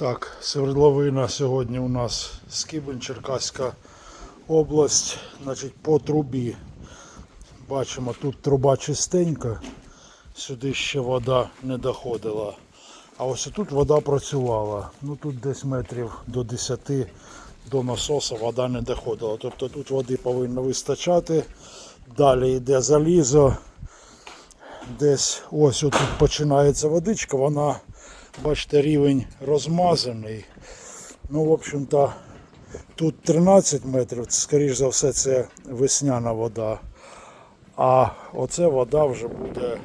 Так, свердловина сьогодні у нас Скибин, Черкаська область. Значить, по трубі. Бачимо, тут труба чистенька, сюди ще вода не доходила. А ось тут вода працювала. Ну тут десь метрів до 10 до насоса вода не доходила. Тобто тут води повинно вистачати. Далі йде залізо. Десь ось отут починається водичка, вона, бачите, рівень розмазаний. Ну, в общем-то, тут 13 метрів, скоріш за все, це весняна вода. А оце вода вже буде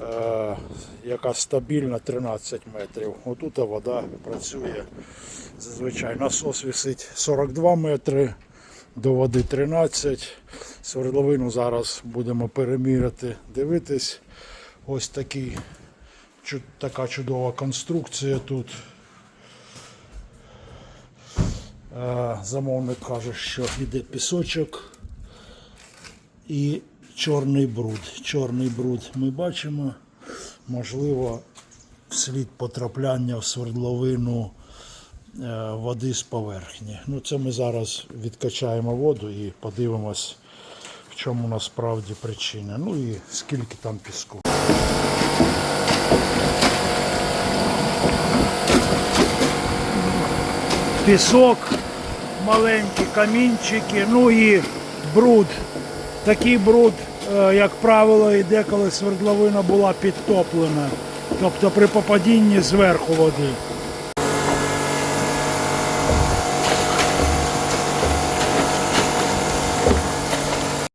е, яка стабільна 13 метрів. Отут вода працює зазвичай. Насос висить 42 метри, до води 13. Свердловину зараз будемо переміряти, дивитись. Ось такий, така чудова конструкція тут. Е, Замовник каже, що йде пісочок і чорний бруд. Чорний бруд ми бачимо. Можливо, слід потрапляння в свердловину е, води з поверхні. Ну, це ми зараз відкачаємо воду і подивимось, в чому насправді причина. Ну і скільки там піску. Пісок, маленькі камінчики, ну і бруд. Такий бруд, е, як правило, йде, коли свердловина була підтоплена. Тобто при попадінні зверху води.